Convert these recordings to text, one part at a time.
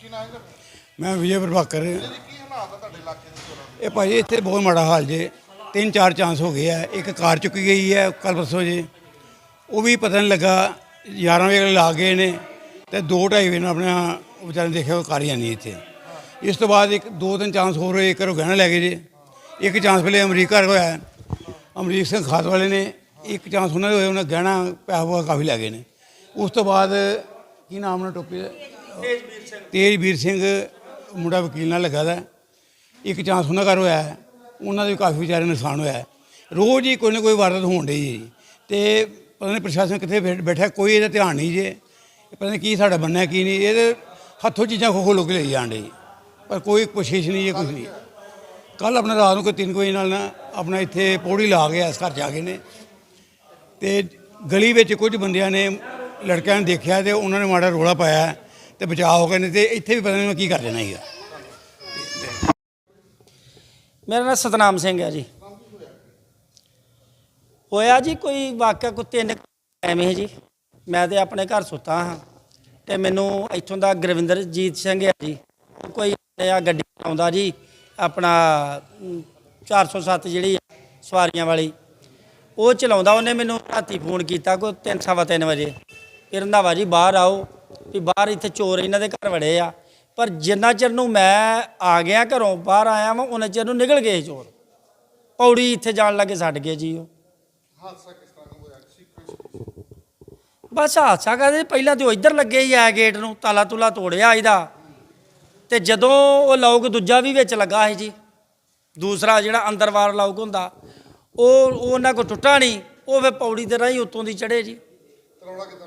ਕੀ ਨਾਮ ਹੈ ਤੁਹਾਡਾ? ਮੈਂ ਵਿਜੇ ਪ੍ਰਭਾਕਰ ਜੀ ਕੀ ਹਾਲਾਤ ਆ ਤੁਹਾਡੇ ਇਲਾਕੇ ਦੇ ਚੋਰਾਂ ਦੇ? ਇਹ ਭਾਜੀ ਇੱਥੇ ਬਹੁਤ ਮਾੜਾ ਹਾਲ ਜੇ। ਤਿੰਨ ਚਾਰ ਚਾਂਸ ਹੋ ਗਏ ਆ। ਇੱਕ ਕਾਰ ਚੁੱਕੀ ਗਈ ਹੈ ਕੱਲ ਪਰਸੋਂ ਜੇ। ਉਹ ਵੀ ਪਤਾ ਨਹੀਂ ਲੱਗਾ। 11 ਵਜੇ ਲਾ ਗਏ ਨੇ ਤੇ 2:30 ਵਜੇ ਨਾਲ ਆਪਣਾ ਉਹ ਵਿਚਾਰੇ ਨੇ ਦੇਖਿਆ ਉਹ ਕਾਰ ਹੀ ਨਹੀਂ ਇੱਥੇ। ਇਸ ਤੋਂ ਬਾਅਦ ਇੱਕ ਦੋ ਤਿੰਨ ਚਾਂਸ ਹੋਰ ਹੋਏ। ਇੱਕ ਘਰੋਂ ਗਹਿਣਾ ਲੈ ਗਏ ਜੇ। ਇੱਕ ਚਾਂਸ ਪਹਿਲੇ ਅਮਰੀਕਾ ਹੋਇਆ। ਹੈ। ਅਮਰੀਕ ਸਿੰਘ ਖਾਤ ਵਾਲੇ ਨੇ। ਇੱਕ ਚਾਂਸ ਉਹਨਾਂ ਦੇ ਹੋਏ। ਉਹਨਾਂ ਗਹਿਣਾ ਪੈਸਾ ਪੂਸਾ ਕਾਫੀ ਲੈ ਗਏ ਨੇ। ਉਸ ਤੋਂ ਬਾਅਦ ਕੀ ਨਾਮ ਨਾਲ ਟੋਪੀ ਦਾ? ਤੇਜਵੀਰ ਸਿੰਘ। ਤੇਜਵੀਰ ਸਿੰਘ ਮੁੰਡਾ ਵਕੀਲ ਨਾਲ ਲੱਗਾ ਦਾ। ਇੱਕ ਚਾਂਸ ਉਹਨਾਂ ਘਰ ਹੋਇਆ। ਹੈ। ਉਹਨਾਂ ਦੇ ਵੀ ਕਾਫੀ ਵਿਚਾਰੇ ਨੁਕਸਾਨ ਹੋਇਆ। ਹੈ। ਰੋਜ਼ ਹੀ ਕੋਈ ਨਾ ਕੋਈ ਵਾਰਦਾਤ ਹੋਣ ਡਈ ਹੈ ਜੀ। ਤੇ ਪਤਾ ਨਹੀਂ ਪ੍ਰਸ਼ਾਸਨ ਕਿੱਥੇ ਬੈਠ- ਬੈਠਾ, ਕੋਈ ਇਹਦਾ ਧਿਆਨ ਨਹੀਂ ਜੇ। ਪਤਾ ਨਹੀਂ ਕੀ ਸਾਡਾ ਬੰਨਾ ਕੀ ਨਹੀਂ। ਇਹਦੇ ਹੱਥੋਂ ਚੀਜ਼ਾਂ ਖੋ ਖੋ ਲੋਕ ਲਈ ਜਾਣ ਡੇ ਪਰ ਕੋਈ ਕੋਸ਼ਿਸ਼ ਨਹੀਂ ਹੈ ਕੁਝ ਨਹੀਂ। ਕੱਲ ਆਪਣਾ ਰਾਤ ਨੂੰ ਕੋਈ ਤਿੰਨ ਕੁ ਵਜੇ ਨਾਲ ਨਾ ਆਪਣਾ ਇੱਥੇ ਪੌੜੀ ਲਾ ਗਿਆ ਇਸ ਘਰ ਜਾ ਕੇ ਨੇ। ਤੇ ਗਲੀ ਵਿੱਚ ਕੁਝ ਬੰਦਿਆਂ ਨੇ ਲੜਕਿਆਂ ਨੂੰ ਦੇਖਿਆ ਤੇ ਉਹਨਾਂ ਨੇ ਮਾੜਾ ਰੋਲਾ ਪਾਇਆ। ਤੇ ਬਚਾਅ ਹੋ ਗਏ ਨੇ ਤੇ ਇੱਥੇ ਵੀ ਪਤਾ ਨਹੀਂ ਕੀ ਕਰ ਲੈਣਾ ਸੀਗਾ। ਮੇਰਾ ਨਾਮ ਸਤਨਾਮ ਸਿੰਘ ਹੈ ਜੀ। ਹੋਇਆ ਜੀ ਕੋਈ ਵਾਕਿਆ ਕੋਈ ਤਿੰਨ ਐਵੇਂ ਜੀ। ਮੈਂ ਤੇ ਆਪਣੇ ਘਰ ਸੁੱਤਾ ਹਾਂ ਤੇ ਮੈਨੂੰ ਇੱਥੋਂ ਦਾ ਗੁਰਵਿੰਦਰਜੀਤ ਸਿੰਘ ਹੈ ਜੀ। ਕੋਈ ਆ ਗੱਡੀ ਆਉਂਦਾ ਜੀ ਆਪਣਾ ਅਮ, 407 ਜਿਹੜੀ ਸਵਾਰੀਆਂ ਵਾਲੀ। ਉਹ ਚਲਾਉਂਦਾ ਉਹਨੇ ਮੈਨੂੰ ਰਾਤੀ ਫੋਨ ਕੀਤਾ ਕੋਈ ਤਿੰਨ ਸਵਾ ਤਿੰਨ ਵਜੇ। ਫਿਰ ਰੰਧਾਵਾ ਜੀ ਬਾਹਰ ਆਓ ਵੀ ਬਾਹਰ ਇੱਥੇ ਚੋਰ ਇਹਨਾਂ ਦੇ ਘਰ ਵੜੇ ਆ। ਪਰ ਜਿੰਨਾ ਚਿਰ ਨੂੰ ਮੈਂ ਆ ਗਿਆ ਘਰੋਂ ਬਾਹਰ ਆਇਆ ਵਾਂ ਉਹਨਾਂ ਚਿਰ ਨੂੰ ਨਿਕਲ ਗਏ ਚੋਰ। ਪੌੜੀ ਇੱਥੇ ਜਾਣ ਲੱਗੇ ਛੱਡ ਗਏ ਜੀ ਉਹ। ਹਾਦਸਾ ਕਿਸ ਤਰ੍ਹਾਂ ਹੋਇਆ ਸੀ ਬਸ ਹਾਦਸਾ ਕਰਦੇ ਪਹਿਲਾਂ ਤੇ ਉਹ ਇੱਧਰ ਲੱਗੇ ਹੀ ਆ ਗੇਟ ਨੂੰ, ਤਾਲਾ ਤੁਲਾ ਤੋੜਿਆ ਇਹਦਾ। ਤੇ ਜਦੋਂ ਉਹ ਲੋਕ ਦੂਜਾ ਵੀ ਵਿੱਚ ਲੱਗਾ ਸੀ ਜੀ, ਦੂਸਰਾ ਜਿਹੜਾ ਅੰਦਰਵਾਰ ਲੌਕ ਹੁੰਦਾ, ਉਹ ਉਹ ਉਹਨਾਂ ਕੋ ਟੁੱਟਾ ਨਹੀਂ, ਉਹ ਫੇ ਪੌੜੀ ਦੇ ਰਾਹੀਂ ਉੱਤੋਂ ਦੀ ਚੜੇ ਜੀ। ਰੌਲਾ ਕਿੱਦਾਂ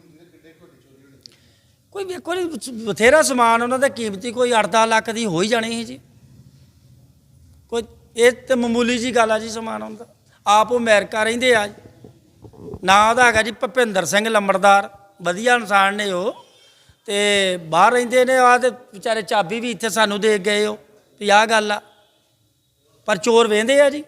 ਕੋਈ ਵੇਖੋ ਜੀ ਬਥੇਰਾ ਸਮਾਨ ਉਹਨਾਂ ਦਾ ਕੀਮਤੀ ਕੋਈ 8-10 ਲੱਖ ਦੀ ਹੋ ਹੀ ਜਾਣੀ ਸੀ ਜੀ। ਕੋਈ ਇਹ ਤੇ ਮਾਮੂਲੀ ਜੀ ਗੱਲ ਆ ਜੀ ਸਮਾਨ ਹੁੰਦਾ ਆਪ ਉਹ ਅਮਰੀਕਾ ਰਹਿੰਦੇ ਆ ਨਾਂ ਉਹਦਾ ਹੈਗਾ ਜੀ ਭਪਿੰਦਰ ਸਿੰਘ ਲੰਬੜਦਾਰ। ਵਧੀਆ ਇਨਸਾਨ ਨੇ ਉਹ। ਤੇ ਬਾਹਰ ਰਹਿੰਦੇ ਨੇ ਆ ਤੇ ਵਿਚਾਰੇ ਚਾਬੀ ਵੀ ਇੱਥੇ ਸਾਨੂੰ ਦੇ ਗਏ ਉਹ। ਵੀ ਆਹ ਗੱਲ ਆ। ਪਰ ਚੋਰ ਵੇਂਦੇ ਆ ਜੀ।